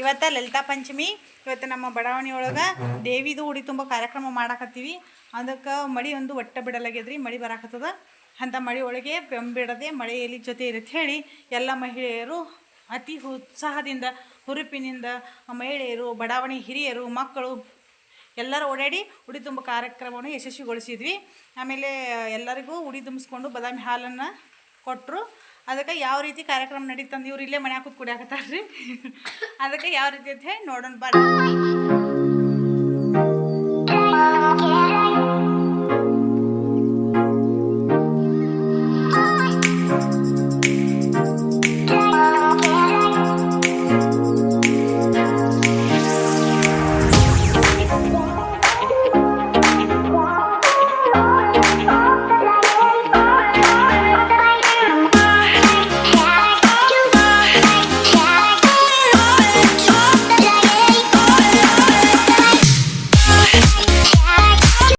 ಇವತ್ತ ಲಲಿತಾ ಪಂಚಮಿ, ಇವತ್ತು ನಮ್ಮ ಬಡಾವಣೆ ಒಳಗೆ ದೇವಿದು ಉಡಿ ತುಂಬ ಕಾರ್ಯಕ್ರಮ ಮಾಡಾಕತ್ತೀವಿ. ಅದಕ್ಕೆ ಮಳಿ ಒಂದು ಒಟ್ಟ ಬಿಡಲಾಗ್ಯದ್ರಿ ಮಳಿ ಬರಾಕತ್ತದ. ಅಂಥ ಮಳೆ ಒಳಗೆ ಬೆಂಬಿಡದೆ ಮಳೆಯಲ್ಲಿ ಜೊತೆ ಇರುತ್ತೆ ಹೇಳಿ ಎಲ್ಲ ಮಹಿಳೆಯರು ಅತಿ ಉತ್ಸಾಹದಿಂದ, ಹುರುಪಿನಿಂದ ಮಹಿಳೆಯರು, ಬಡಾವಣೆ ಹಿರಿಯರು, ಮಕ್ಕಳು ಎಲ್ಲರೂ ಓಡಾಡಿ ಉಡಿ ತುಂಬ ಕಾರ್ಯಕ್ರಮವನ್ನು ಯಶಸ್ವಿಗೊಳಿಸಿದ್ವಿ. ಆಮೇಲೆ ಎಲ್ಲರಿಗೂ ಉಡಿ ತುಂಬಿಸ್ಕೊಂಡು ಬದಾಮಿ ಹಾಲನ್ನು ಕೊಟ್ಟರು ಅದಕ್ಕೆ ಯಾವ ರೀತಿ ಕಾರ್ಯಕ್ರಮ ನಡೀತಂದು ಇವ್ರು ಇಲ್ಲೇ ಮನ್ಯಾಗ ಕೂತ್ ಕುಡಿಯಾಕತ್ತಾರ್ರಿ ಅದಕ್ಕೆ ಯಾವ ರೀತಿ ಅಂತ ಹೇಳಿ ನೋಡೋಣ ಬರ್ರಿ